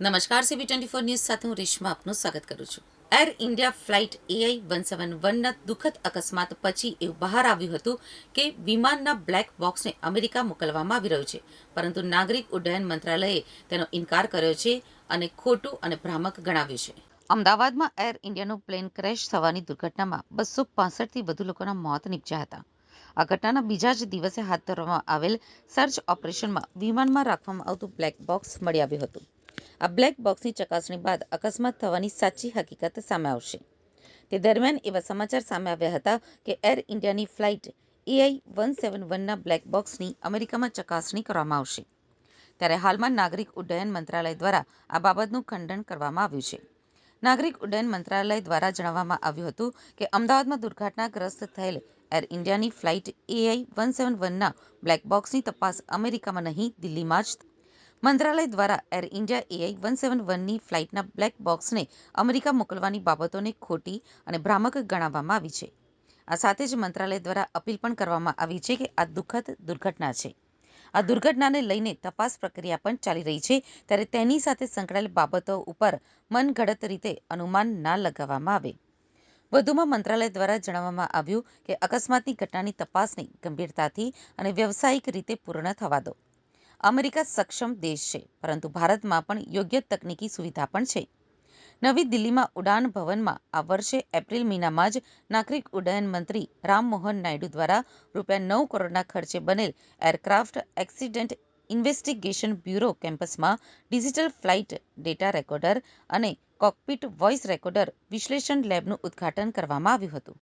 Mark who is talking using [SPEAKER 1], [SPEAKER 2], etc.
[SPEAKER 1] નમસ્કાર CB twenty four news સાથે હું રેશમા આપનું સ્વાગત કરું છું. Air India flight AI one seven વનના દુઃખદ અકસ્માત પછી એવું બહાર આવ્યું હતું કે વિમાનના બ્લેક બોક્સને અમેરિકા મોકલવામાં આવી રહ્યું છે. પરંતુ નાગરિક ઉડ્ડયન મંત્રાલયે તેનો ઇનકાર કર્યો છે અને ખોટું અને ભ્રામક ગણાવ્યું છે. અમદાવાદમાં એર ઇન્ડિયાનું પ્લેન ક્રેશ થવાની દુર્ઘટનામાં બસો પાસઠથી વધુ લોકોના મોત નીપજ્યા હતા. આ ઘટનાના બીજા જ દિવસે હાથ ધરવામાં આવેલ સર્ચ ઓપરેશનમાં વિમાનમાં રાખવામાં આવતું બ્લેક બોક્સ મળી આવ્યું હતું. આ બ્લેક બોક્સની ચકાસણી બાદ અકસ્માત થવાની સાચી હકીકત સામે આવશે. તે દરમિયાન એવા સમાચાર સામે આવ્યા હતા કે એર ઇન્ડિયાની ફ્લાઇટ એઆઈ વન સેવન વનના બ્લેક બોક્સની અમેરિકામાં ચકાસણી કરવામાં આવશે. ત્યારે હાલમાં નાગરિક ઉડ્ડયન મંત્રાલય દ્વારા આ બાબતનું ખંડન કરવામાં આવ્યું છે. નાગરિક ઉડ્ડયન મંત્રાલય દ્વારા જણાવવામાં આવ્યું હતું કે અમદાવાદમાં દુર્ઘટનાગ્રસ્ત થયેલ એર ઇન્ડિયાની ફ્લાઇટ એઆઈ વન સેવન વનના બ્લેક બોક્સની તપાસ અમેરિકામાં નહીં, દિલ્હીમાં જ મંત્રાલય દ્વારા Air India AI one seven વનની ફ્લાઇટના બ્લેક બોક્સને અમેરિકા મોકલવાની બાબતોને ખોટી અને ભ્રામક ગણાવવામાં આવી છે. આ સાથે જ મંત્રાલય દ્વારા અપીલ પણ કરવામાં આવી છે કે આ દુઃખદ દુર્ઘટના છે. આ દુર્ઘટનાને લઈને તપાસ પ્રક્રિયા પણ ચાલી રહી છે, ત્યારે તેની સાથે સંકળાયેલ બાબતો ઉપર મનગઢત રીતે અનુમાન ના લગાવવામાં આવે. વધુમાં મંત્રાલય દ્વારા જણાવવામાં આવ્યું કે અકસ્માતની ઘટનાની તપાસને ગંભીરતાથી અને વ્યવસાયિક રીતે પૂર્ણ થવા દો. અમેરિકા સક્ષમ દેશ છે, પરંતુ ભારતમાં પણ યોગ્ય તકનીકી સુવિધા પણ છે. નવી દિલ્હીમાં ઉડાન ભવનમાં આ વર્ષે એપ્રિલ મહિનામાં જ નાગરિક ઉડ્ડયન મંત્રી રામમોહન નાયડુ દ્વારા રૂપિયા નવ કરોડના ખર્ચે બનેલ એરક્રાફ્ટ એક્સિડન્ટ ઇન્વેસ્ટિગેશન બ્યુરો કેમ્પસમાં ડિજિટલ ફ્લાઇટ ડેટા રેકોર્ડર અને કોકપિટ વોઇસ રેકોર્ડર વિશ્લેષણ લેબનું ઉદ્ઘાટન કરવામાં આવ્યું હતું.